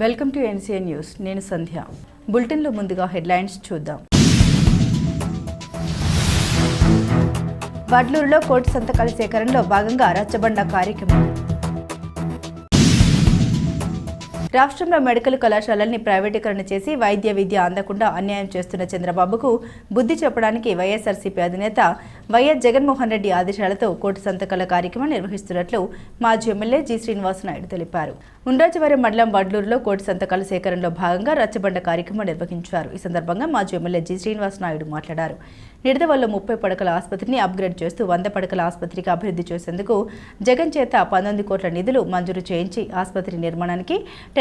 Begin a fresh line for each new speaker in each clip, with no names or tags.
Welcome to NCN news. నేను సంధ్య. బులెటిన్లో ముందుగా హెడ్లైన్స్ చూద్దాం. వడ్లూరులో కోటి సంతకాల సేకరణలో భాగంగా రచ్చబండ కార్యక్రమం. రాష్ట్రంలో మెడికల్ కళాశాలల్ని ప్రైవేటీకరణ చేసి వైద్య విద్య అందకుండా అన్యాయం చేస్తున్న చంద్రబాబుకు బుద్ధి చెప్పడానికి వైఎస్ఆర్సీపీ అధినేత వైఎస్ జగన్మోహన్ రెడ్డి ఆదేశాలతో కోటి సంతకాల కార్యక్రమం నిర్వహిస్తున్నట్లు మాజీ ఎమ్మెల్యే జి శ్రీనివాసనాయుడు తెలిపారు. ఉండ్రాజవరం మండలం వడ్లూరులో కోటి సంతకాల సేకరణలో భాగంగా రచ్చబండ కార్యక్రమం నిర్వహించారు. ఈ సందర్భంగా మాజీ ఎమ్మెల్యే జి శ్రీనివాసనాయుడు మాట్లాడారు. నిడదవల్ల ముప్పై పడకల ఆసుపత్రిని అప్గ్రేడ్ చేస్తూ వంద పడకల ఆసుపత్రికి అభివృద్ధి చేసేందుకు జగన్ చేత పంతొమ్మిది కోట్ల నిధులు మంజూరు చేయించి ఆసుపత్రి నిర్మాణానికి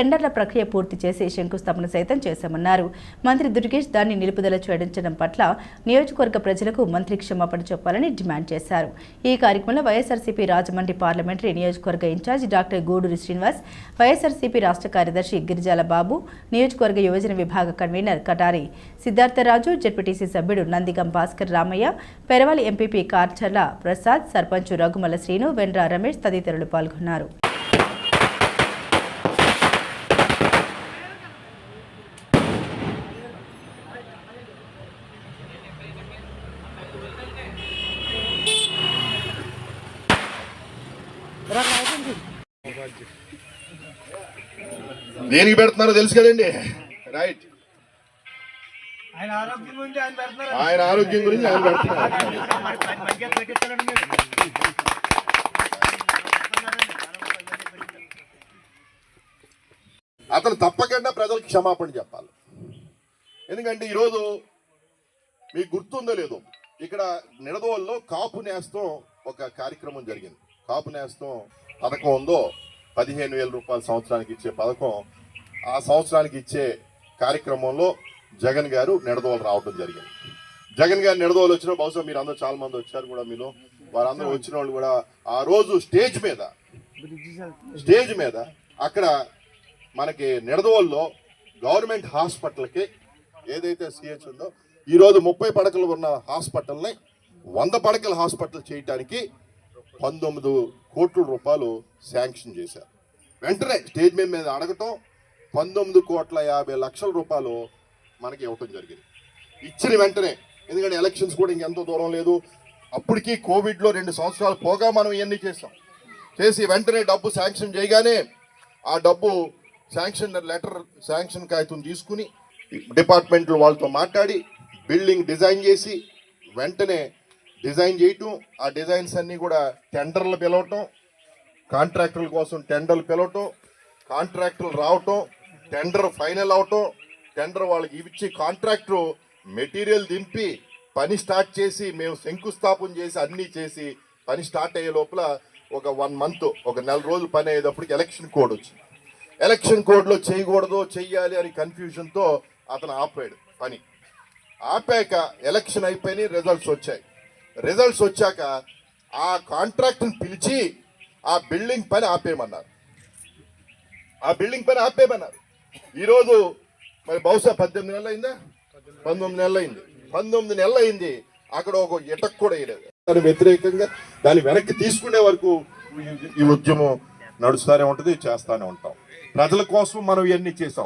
టెండర్ల ప్రక్రియ పూర్తి చేసి శంకుస్థాపన సైతం చేశామన్నారు. మంత్రి దుర్గేష్ దాన్ని నిలుపుదల చేయించడం పట్ల నియోజకవర్గ ప్రజలకు మంత్రి క్షమాపణ చెప్పాలని డిమాండ్ చేశారు. ఈ కార్యక్రమంలో వైఎస్ఆర్సీపీ రాజమండ్రి పార్లమెంటరీ నియోజకవర్గ incharge doctor Guduri Srinivas YSRCP రాష్ట్ర కార్యదర్శి గిరిజాల బాబు నియోజకవర్గ యువజన విభాగ కన్వీనర్ కటారి సిద్ధార్థరాజు జెడ్పీటీసీ సభ్యుడు నందిగం భాస్కర్ రామయ్య పెరవాలి ఎంపీపీ కార్చర్ల ప్రసాద్ సర్పంచ్ రఘుమల శ్రీను వెండ్ర రమేష్ తదితరులు పాల్గొన్నారు.
దేనికి పెడుతున్నారో తెలుసు కదండి. రైట్
ఆయన ఆరోగ్యం గురించి ఆయన పెడుతున్నారు?
ఆయన ఆరోగ్యం గురించి ఆయన పెడుతున్నారు
బడ్జెట్ పెట్టిస్తారండి మీరు
అతను తప్పకుండా ప్రజలకు క్షమాపణ చెప్పాలి. ఎందుకంటే ఈరోజు మీకు గుర్తుందో లేదో ఇక్కడ నిడదవల్లో కాపు నేస్తం ఒక కార్యక్రమం జరిగింది. కాపు నేస్తం పథకం ఉందో పదిహేను వేల రూపాయల సంవత్సరానికి ఇచ్చే పథకం ఆ సంవత్సరానికి ఇచ్చే కార్యక్రమంలో జగన్ గారు నిడదవలు రావడం జరిగింది. జగన్ గారు నిడదవలు వచ్చిన బహుశా మీరు అందరూ చాలా మంది వచ్చారు కూడా మీలో. వారందరూ వచ్చిన వాళ్ళు కూడా ఆ రోజు స్టేజ్ మీద స్టేజ్ మీద అక్కడ మనకి నిడదవోల్లో గవర్నమెంట్ హాస్పిటల్కి ఏదైతే సిహెచ్ ఉందో ఈరోజు ముప్పై పడకలు ఉన్న హాస్పిటల్ని వంద పడకల హాస్పిటల్ చేయటానికి పంతొమ్మిది కోట్ల రూపాయలు శాంక్షన్ చేశారు. వెంటనే స్టేజ్ మీద మీద అడగటం పంతొమ్మిది కోట్ల యాభై లక్షల రూపాయలు మనకి ఇవ్వటం జరిగింది. ఇచ్చిన వెంటనే ఎందుకంటే ఎలక్షన్స్ కూడా ఇంకెంతో దూరం లేదు. అప్పటికి కోవిడ్లో రెండు సంవత్సరాలు పోగా మనం ఇవన్నీ చేసాం చేసి వెంటనే డబ్బు శాంక్షన్ చేయగానే ఆ డబ్బు శాంక్షన్ లెటర్ శాంక్షన్ కాగితం తీసుకుని డిపార్ట్మెంట్లు వాళ్ళతో మాట్లాడి బిల్డింగ్ డిజైన్ చేసి వెంటనే డిజైన్ చేయటం ఆ డిజైన్స్ అన్నీ కూడా టెండర్లు పిలవటం కాంట్రాక్టర్ల కోసం టెండర్లు పిలవటం కాంట్రాక్టర్లు రావటం టెండర్ ఫైనల్ అవటం టెండర్ వాళ్ళకి ఇచ్చి కాంట్రాక్టర్ మెటీరియల్ దింపి పని స్టార్ట్ చేసి మేము శంకుస్థాపన చేసి అన్నీ చేసి పని స్టార్ట్ అయ్యే లోపల ఒక వన్ మంత్ ఒక నెల రోజులు పని అయ్యేటప్పటికి ఎలక్షన్ కోడ్ వచ్చింది. ఎలక్షన్ కోడ్లో చేయకూడదు చెయ్యాలి అని కన్ఫ్యూజన్తో అతను ఆపాడు పని. ఆపాక ఎలక్షన్ అయిపోయినాయి రిజల్ట్స్ వచ్చాయి. రిజల్ట్స్ వచ్చాక ఆ కాంట్రాక్ట్ని పిలిచి ఆ బిల్డింగ్ పని ఆపేయమన్నారు. ఆ బిల్డింగ్ పని ఆపేయమన్నారు. ఈరోజు మరి బహుశా పద్దెనిమిది నెలలు అయిందా? పంతొమ్మిది నెలలు అయింది. పంతొమ్మిది నెలలు అయింది. అక్కడ ఒక ఇటక్ కూడా వేయలేదు. దాని వ్యతిరేకంగా దాన్ని వెనక్కి తీసుకునే వరకు ఈ- ఉద్యమం నడుస్తూనే ఉంటుంది చేస్తూనే ఉంటాం. ప్రజల కోసం మనం ఇవన్నీ చేసాం